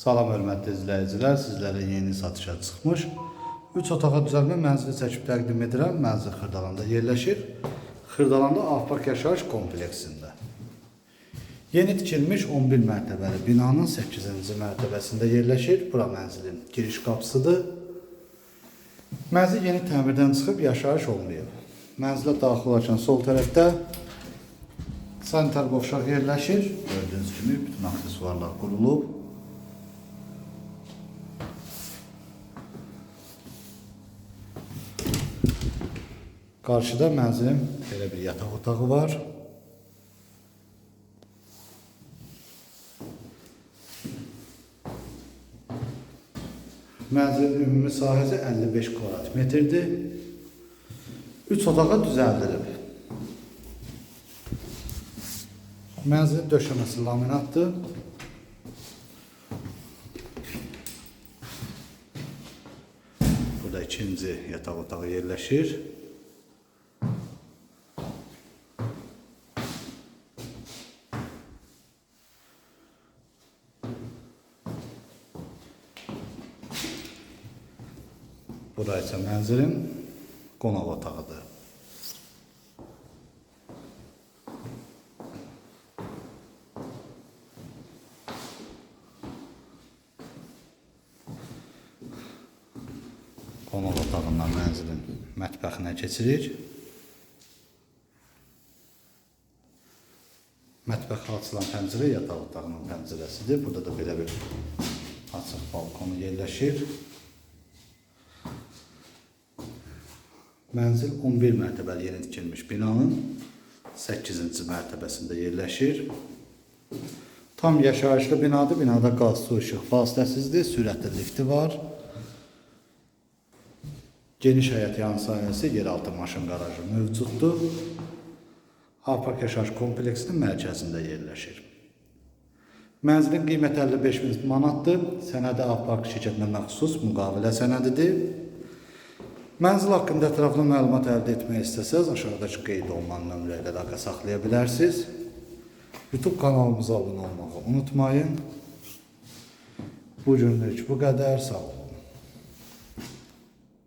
Salam hörmətli izləyicilər, sizlərə yeni satışa çıxmış 3 otağa düzəlmə mənzili çəkib təqdim edirəm. Mənzil Xırdalanda yerləşir. Xırdalanda Afpak yaşayış kompleksində. Yeni tikilmiş 11 mərtəbəli binanın 8-ci mərtəbəsində yerləşir. Bura mənzilin giriş qapısıdır. Mənzil yeni təmirdən çıxıb yaşayış olmayıb. Mənzilə daxil olarkən sol tərəfdə sanitar qovşaq yerləşir. Gördüyünüz kimi bütün aksesuarlar qurulub. Qarşıda mənzilin belə bir yataq otağı var. Mənzilin ümumi sahəsi 55 kvadrat metrdir. 3 otağa düzəldilib. Mənzilin döşəməsi laminatdır. Burada ikinci yataq otağı yerləşir. Bura isə mənzilin qonaq otağıdır. Qonaq otağından mənzilin mətbəxinə keçirik. Mətbəxə açılan pəncərə yataq otağının pəncərəsidir. Burada da belə bir açıq balkonu yerləşir. Mənzil 11 mərtəbəli yeni tikilmiş binanın 8-ci mərtəbəsində yerləşir. Tam yaşayışlı binadır. Binada qaz, su, işıq vasitəsizdir. Sürətli lifti var. Geniş həyət yan sahəsi, yeraltı maşın qarajı mövcuddur. Apark yaşayış kompleksinin mərkəzində yerləşir. Mənzilin qiyməti 55 min manatdır. Sənədi Apark şirkətinə məxsus müqavilə sənədidir. Mənzil haqqında ətraflı məlumat əldə etmək istəsəz, aşağıdakı qeyd olunan nömrə ilə əlaqə saxlaya bilərsiniz. YouTube kanalımıza abunə olmağı unutmayın. Bu günlük bu qədər. Sağ olun.